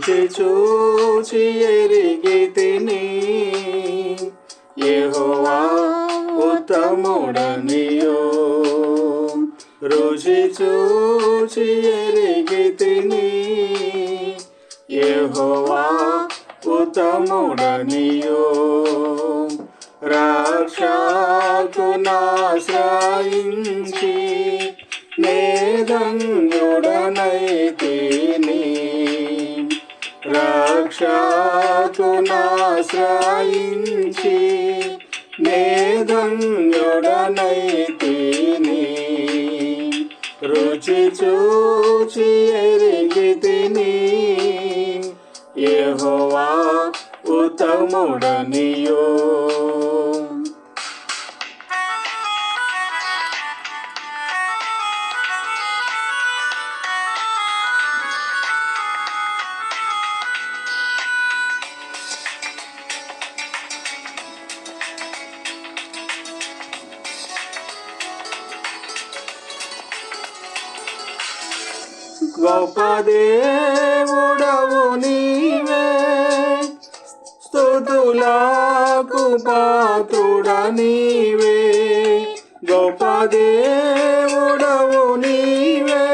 రుచి చూచి ఎరిగి తిని ఏహోవా ఉత్తముడనియో. రుచి చూచి ఎరిగి తిని ఏహోవా ఉత్తముడనియో రక్షకునాశ్రయించి నేదంగుడనైతిని రక్షకునాశ్రయించి నేదంగుడనైతిని రుచి చూచి ఎరిగి తిని యెహోవా ఉత్తముడనియో. గొప్ప దేవుడవు నీవే. స్థుతులకు పాత్రుడ నీవే. గొప్ప దేవుడవు నీవే.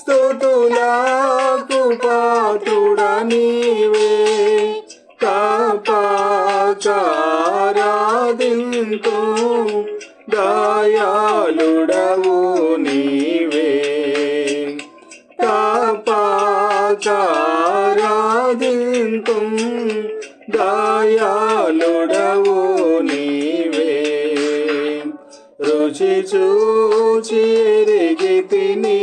స్థుతులకు పాత్రుడ నీవే. తపచారాదింతు దయాళుడవు నీ రుచి చూచి ఎరిగి తిని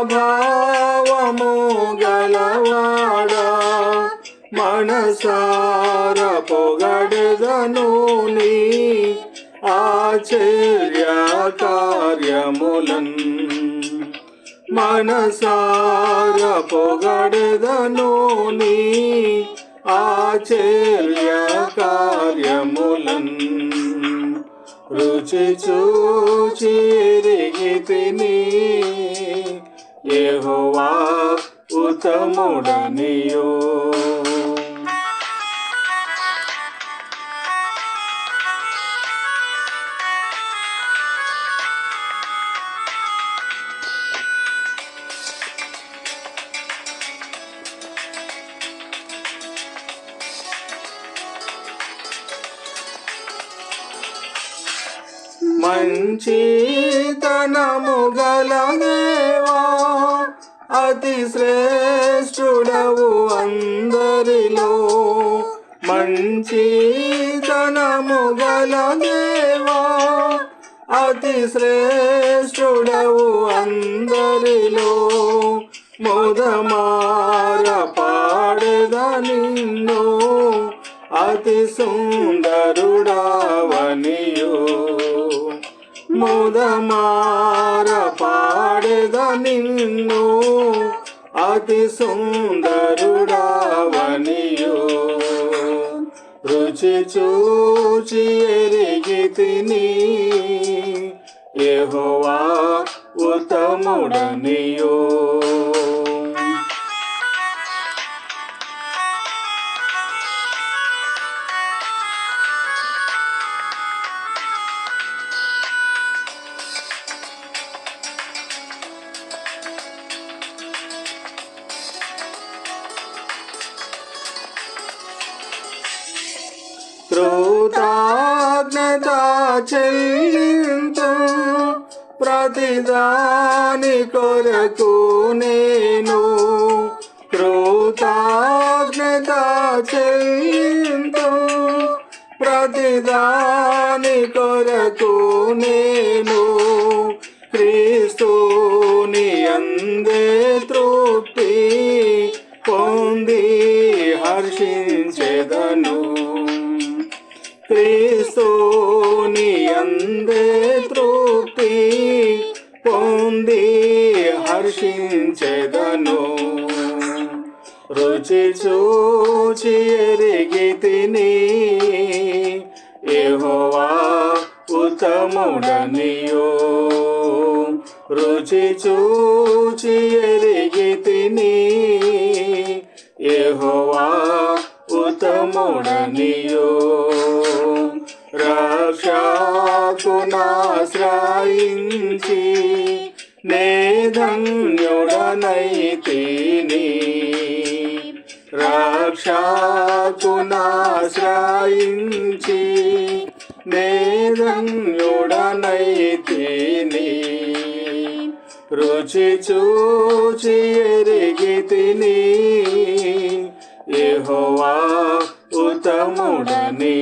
ప్రభావము గలవాడా? మనసార పొగడదను నీ ఆచర్య కార్యములన్ మనసార పొగడదను నీ ఆచర్య కార్యములన్ రుచి చూచి ఎరిగి తిని ఉత్తముడనియో మంచి తనము గలదేవా అతి శ్రేష్ఠుడవు అందరిలో. మంచి తనము గలదేవా అతి శ్రేష్ఠుడవు అందరిలో. మొదమార పాడెద నిన్ను అతి సుందరుడావనియో. మొదమార పాడద నిన్ను అతి సుందరుడావనియో. రుచి చూచి ఎరిగి తిని యెహోవా ఉత్తముడనియో. కృతజ్ఞత చెల్లింతు ప్రతిదాని కొరకు నేను కృతజ్ఞత కృతజ్ఞత ప్రతిదాని కొరకు నేను రుచి చూచి ఎరిగి తిని ఏహోవా ఉత్తముడనియో. రుచి చూచి ఎరిగి తిని ఏహోవా ఉత్తముడనియో రక్షకునాశ్రయించి నే ధన్యుడనైతిని రక్షకునాశ్రయించి నేదంయుడనైతిని రుచి చూచి ఎరిగితిని ఎహోవా ఉతముడని